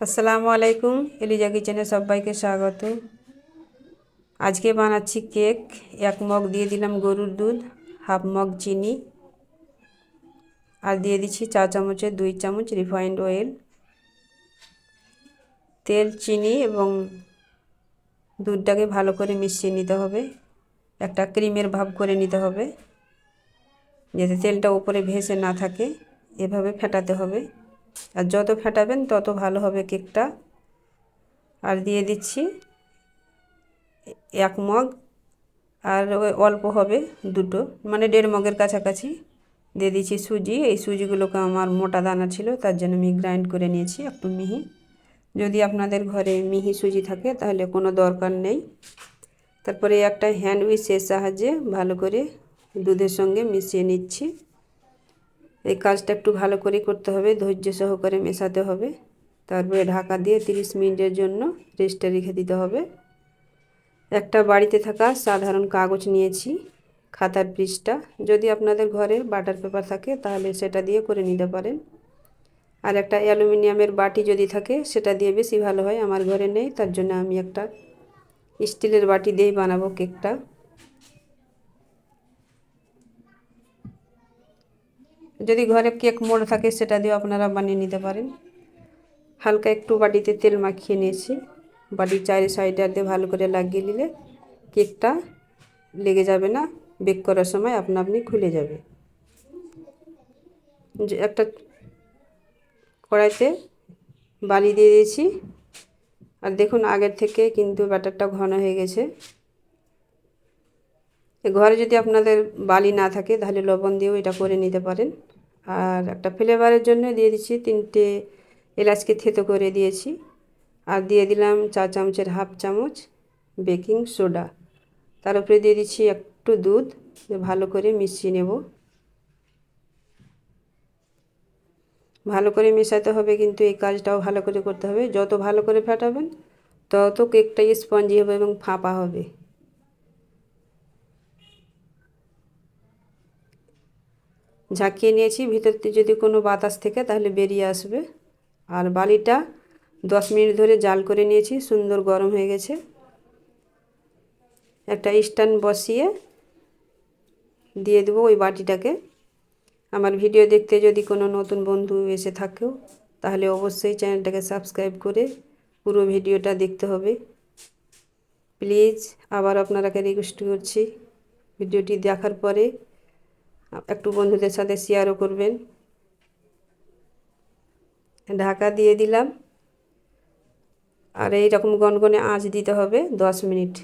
আসসালামু আলাইকুম, এলিজা কিচেনে সবাইকে স্বাগত। আজকে বানাচ্ছি কেক, এক মগ দিয়ে দিলাম গরুর দুধ, হাফ মগ চিনি, আর দিয়ে দিচ্ছি চা চামচের দুই চামচ রিফাইন্ড অয়েল, তেল, চিনি এবং দুধটাকে ভালো করে মিশিয়ে নিতে হবে। একটা ক্রিমের ভাব করে নিতে হবে, যাতে তেলটা উপরে ভেসে না থাকে, এভাবে ফেটাতে হবে। আর যত ফেটাবেন তত ভালো হবে কেকটা। আর দিয়ে দিচ্ছি এক মগ, আর অল্প হবে দুটো মানে দেড় মগের কাছাকাছি। দিয়ে দিচ্ছি সুজি, এই সুজিগুলোকে আমার মোটা দানা ছিল, তার জন্য আমি গ্রাইন্ড করে নিয়েছি একটু মিহি। যদি আপনাদের ঘরে মিহি সুজি থাকে তাহলে কোনো দরকার নেই। তারপরে একটা হ্যান্ড উইচের সাহায্যে ভালো করে দুধের সঙ্গে মিশিয়ে নিচ্ছি। এই কাজটা একটু ভালো করে করতে হবে, ধৈর্য সহকারে মেশাতে হবে। তারপরে ঢাকা দিয়ে 30 মিনিটের জন্য রেস্টে রেখে দিতে হবে। একটা বাড়িতে থাকা সাধারণ কাগজ নিয়েছি, খাতার পৃষ্ঠা। যদি আপনাদের ঘরে বাটার পেপার থাকে, তাহলে সেটা দিয়ে করে নিতে পারেন। আর একটা অ্যালুমিনিয়ামের বাটি যদি থাকে, সেটা দিয়ে বেশি ভালো হয়। আমার ঘরে নেই, তার জন্য আমি একটা স্টিলের বাটি দিয়েই বানাবো কেকটা। যদি ঘরে কেক মোড় থাকে, সেটা দিয়েও আপনারা বানিয়ে নিতে পারেন। হালকা একটু বাটিতে তেল মাখিয়ে নিয়েছি। বাটির চারি সাইডে আর দিয়ে ভালো করে লাগিয়ে নিলে কেকটা লেগে যাবে না। বেক করার সময় আপনা আপনি খুলে যাবে। একটা কড়াইতে বালি দিয়ে দিয়েছি। আর দেখুন, আগের থেকে কিন্তু ব্যাটারটা ঘন হয়ে গেছে। ঘরে যদি আপনাদের বালি না থাকে, তাহলে লবণ দিয়েও এটা করে নিতে পারেন। আর একটা ফ্লেভারের জন্য দিয়ে দিচ্ছি তিনটে এলাচকে থেতো করে দিয়েছি। আর দিয়ে দিলাম চা চামচের হাফ চামচ বেকিং সোডা। তার উপরে দিয়ে দিচ্ছি একটু দুধ ভালো করে মিশিয়ে নেব। ভালো করে মেশাতে হবে কিন্তু এই কাজটাও ভালো করে করতে হবে। যত ভালো করে ফাটাবেন, তত কেকটাই স্পঞ্জি হবে এবং ফাঁপা হবে। ঝাঁকিয়ে নিয়েছি। ভিতরতে যদি কোনো বাতাস থেকে তাহলে বেরিয়ে আসবে। আর বালিটা দশ মিনিট ধরে জাল করে নিয়েছি। সুন্দর গরম হয়ে গেছে। একটা স্ট্যান্ড বসিয়ে দিয়ে দেবো ওই বাটিটাকে। আমার ভিডিও দেখতে যদি কোনো নতুন বন্ধু এসে থাকেও, তাহলে অবশ্যই চ্যানেলটাকে সাবস্ক্রাইব করে পুরো ভিডিওটা দেখতে হবে। প্লিজ আবার আপনারাকে রিকোয়েস্ট করছি। ভিডিওটি দেখার পরে একটু বন্ধুদের সাথে শেয়ারও করবেন। ঢাকা দিয়ে দিলাম। আর এই রকম গনগনে আঁচ দিতে হবে দশ মিনিট।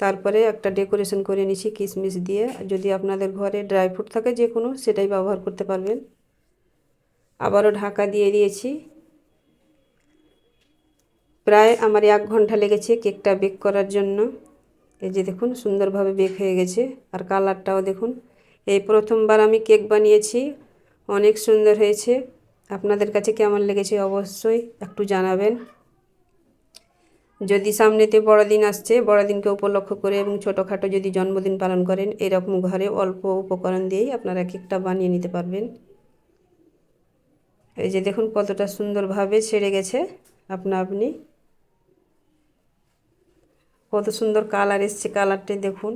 তারপরে একটা ডেকোরেশন করে নিছি কিশমিশ দিয়ে। যদি আপনাদের ঘরে ড্রাই ফ্রুট থাকে যে কোনো সেটাই ব্যবহার করতে পারবেন। আবারও ঢাকা দিয়ে দিয়েছি। প্রায় আমার এক ঘণ্টা লেগেছে কেকটা বেক করার জন্য। এই যে দেখুন, সুন্দরভাবে বেক হয়ে গেছে। আর কালারটাও দেখুন, এই প্রথমবার আমি কেক বানিয়েছি, অনেক সুন্দর হয়েছে। আপনাদের কাছে কেমন লেগেছে অবশ্যই একটু জানাবেন। যদি সামনেতে বড়দিন আসছে, বড়দিনকে উপলক্ষ করে এবং ছোটোখাটো যদি জন্মদিন পালন করেন, এরকম ঘরে অল্প উপকরণ দিয়েই আপনারা কেকটা বানিয়ে নিতে পারবেন। এই যে দেখুন, কতটা সুন্দরভাবে ছেড়ে গেছে। আপনা আপনি কত সুন্দর কালার এসছে কালারটি দেখুন।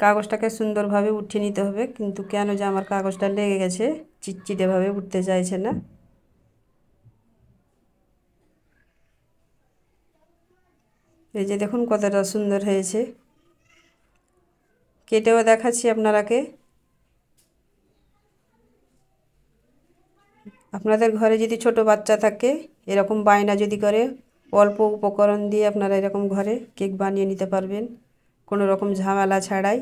কাগজটাকে সুন্দরভাবে উঠিয়ে নিতে হবে, কিন্তু কেন যে আমার কাগজটা লেগে গেছে, চিটচিটেভাবে উঠতে চাইছে না। এই যে দেখুন কতটা সুন্দর হয়েছে। কেটেও দেখাচ্ছি আপনারাকে। আপনাদের ঘরে যদি ছোট বাচ্চা থাকে, এরকম বায়না যদি করে অল্প উপকরণ দিয়ে আপনারা এরকম ঘরে কেক বানিয়ে নিতে পারবেন। কোনো রকম ঝামেলা ছাড়াই।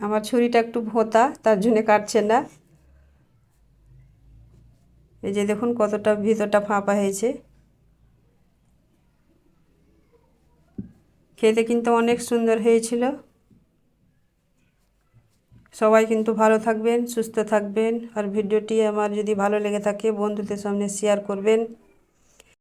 আমার ছুরিটা একটু ভোঁতা, তার জন্য কাটছে না। এই যে দেখুন কতটা ভিতরটা ফাঁপা হয়েছে। খেতে কিন্তু অনেক সুন্দর হয়েছিল। সবাই কিন্তু ভালো থাকবেন, সুস্থ থাকবেন। আর ভিডিওটি আমার যদি ভালো লেগে থাকে, বন্ধুদের সামনে শেয়ার করবেন।